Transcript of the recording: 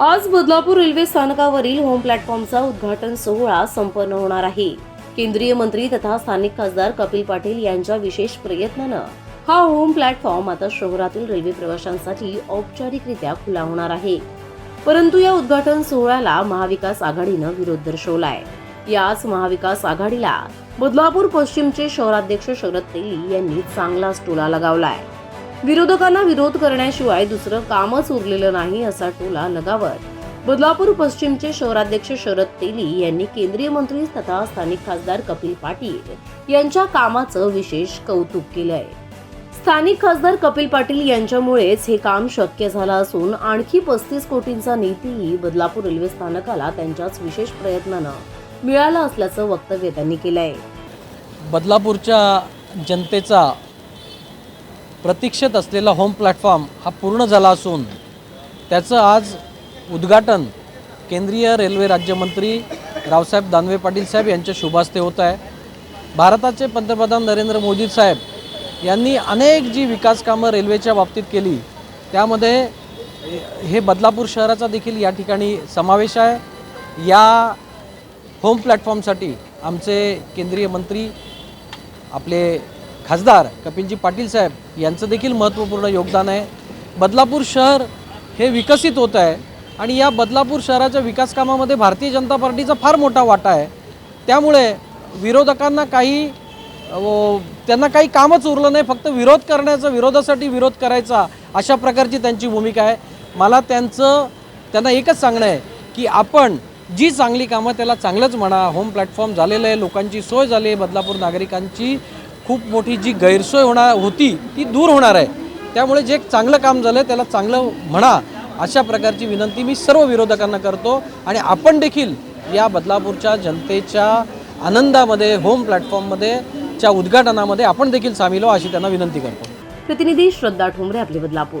आज बदलापूर रेल्वे स्थानकावरील होम प्लॅटफॉर्मचा उद्घाटन सोहळा संपन्न होणार आहे. केंद्रीय मंत्री तथा स्थानिक खासदार कपिल पाटील यांच्या विशेष प्रयत्नानं हा होम प्लॅटफॉर्म आता शहरातील रेल्वे प्रवाशांसाठी औपचारिकरित्या खुला होणार आहे. परंतु या उद्घाटन सोहळ्याला महाविकास आघाडीनं विरोध दर्शवलाय. याच महाविकास आघाडीला बदलापूर पश्चिमचे शहराध्यक्ष शरद तेली यांनी चांगलाच टोला लगावलाय. विरोधकांना विरोध करण्याशिवाय दुसरं कामच उरलेलं नाही असा टोला लगावत बदलापूर पश्चिमचे शहराध्यक्ष शरद तेली यांनी केंद्रीय मंत्री तथा स्थानिक खासदार कपिल पाटील यांच्या कामाचं विशेष कौतुक केलंय. स्थानिक खासदार कपिल पाटील यांच्यामुळेच हे काम शक्य झालं असून आणखी पस्तीस कोटींचा निधीही बदलापूर रेल्वे स्थानकाला त्यांच्याच विशेष प्रयत्नानं मिळाला असल्याचं वक्तव्य त्यांनी केलंय. बदलापूरच्या जनतेचा प्रतीक्षेत असलेला होम प्लॅटफॉर्म हा पूर्ण झाला असून त्याचं आज उद्घाटन केंद्रीय रेल्वे राज्यमंत्री रावसाहेब दानवे पाटील साहेब यांच्या शुभास्ते होत आहे. भारताचे पंतप्रधान नरेंद्र मोदी साहेब यांनी अनेक जी विकास कामं रेल्वेच्या बाबतीत केली त्यामध्ये हे बदलापूर शहराचा देखील या ठिकाणी समावेश आहे. या होम प्लॅटफॉर्मसाठी आमचे केंद्रीय मंत्री आपले खासदार कपिलजी पाटील साहेब यांचं देखील महत्त्वपूर्ण योगदान आहे. बदलापूर शहर हे विकसित होत आहे आणि या बदलापूर शहराच्या विकास कामामध्ये भारतीय जनता पार्टीचा फार मोठा वाटा आहे. त्यामुळे विरोधकांना काही त्यांना काही कामच उरलं नाही फक्त विरोध करण्याचा विरोधासाठी विरोध करायचा अशा प्रकारची त्यांची भूमिका आहे. मला त्यांचं त्यांना एकच सांगणं आहे की आपण जी चांगली कामं त्याला चांगलंच म्हणा होम प्लॅटफॉर्म झालेलं आहे लोकांची सोय झाली आहे बदलापूर नागरिकांची खूप मोठी जी गैरसोय होणार होती ती दूर होणार आहे. त्यामुळे जे चांगलं काम झालं त्याला चांगलं म्हणा अशा प्रकारची विनंती मी सर्व विरोधकांना करतो. आणि आपण देखील या बदलापूरच्या जनतेच्या आनंदामध्ये होम प्लॅटफॉर्ममध्ये च्या उद्घाटनामध्ये आपण देखील सामील हो अशी त्यांना विनंती करतो. प्रतिनिधी श्रद्धा ठोंबरे आपले बदलापूर.